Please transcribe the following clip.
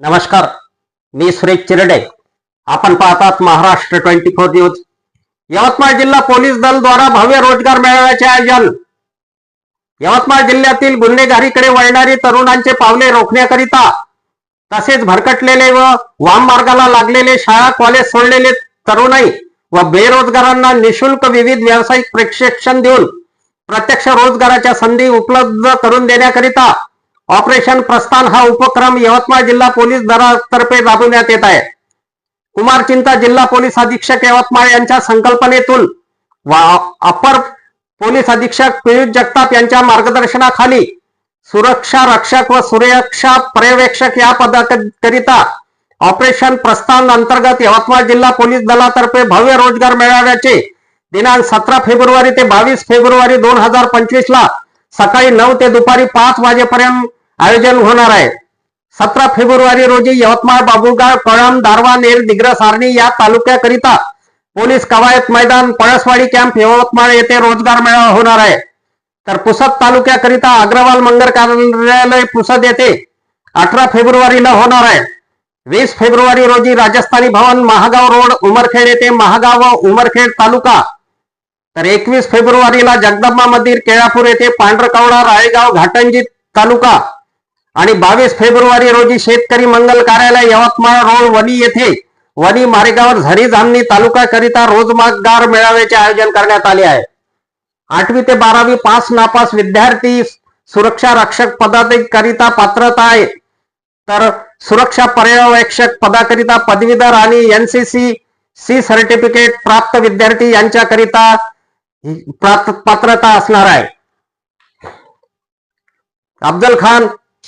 नमस्कार मी सुरेश चिरडे. आपण पाहतात Maharashtra twenty four news. Yavatmal जिल्हा पोलीस दल द्वारा भव्य रोजगार मेळाव्याचे आयोजन. यवतमाळ जिल्ह्यातील गुन्हेगारीकडे वळणारी तरुणांचे पावले रोखण्याकरिता तसेच भरकटलेले व वाम मार्गाला लागलेले शाळा कॉलेज सोडलेले तरुणाई व बेरोजगारांना निशुल्क विविध व्यावसायिक प्रशिक्षण देऊन प्रत्यक्ष रोजगाराच्या संधी उपलब्ध करून देण्याकरिता ऑपरेशन प्रस्थान हा उपक्रम यवतमाळ जिल्हा पोलीस दलातर्फे राबविण्यात येत आहे. कुमार चिंता जिल्हा पोलीस अधीक्षक यवतमाळ यांच्या संकल्पनेतून अपर पोलीस अधीक्षक पियुष जगताप यांच्या मार्गदर्शनाखाली सुरक्षा रक्षक व सुरक्षा पर्यवेक्षक या पदाकरिता ऑपरेशन प्रस्थान अंतर्गत यवतमाळ जिल्हा पोलीस दलातर्फे भव्य रोजगार मेळाव्याचे दिनांक सतरा फेब्रुवारी ते बावीस फेब्रुवारी दोन हजार पंचवीस ला सकाळी नऊ ते दुपारी पाच वाजेपर्यंत आयोजन होणार आहे. सतरा फेब्रुवारी रोजी यवतमाळ बाबुळगाव कळम दारवा नेर दिग्रस सारणी या तालुक्याकरिता पोलीस कवायत मैदान पळसवाडी कॅम्प यवतमाळ येथे रोजगार मेळावा होणार आहे. तर पुसद तालुक्याकरिता अग्रवाल मंगल कार्यालय पुसद येथे अठरा फेब्रुवारीला होणार आहे. वीस फेब्रुवारी रोजी राजस्थानी भवन महागाव रोड उमरखेड येथे महागाव व उमरखेड तालुका. तर एकवीस फेब्रुवारीला जगदंबा मंदिर केळापूर येथे पांढरकवडा राळेगाव घाटंजी तालुका. आणि बावीस फेब्रुवारी रोजी शेतकरी मंगल कार्यालय यवतमाळ रोड वणी येथे वणी मार्गावर झरी जामणी तालुक्याकरिता रोजमागार मेळाव्याचे आयोजन करण्यात आले आहे. आठवी ते बारावी पास नापास विद्यार्थी सुरक्षा रक्षक पदाकरिता पात्रता आहे. तर सुरक्षा पर्यवेक्षक पदाकरिता पदवीधर आणि एनसीसी सी सर्टिफिकेट प्राप्त विद्यार्थी यांच्याकरिता पात्रता असणार आहे. अफजल खान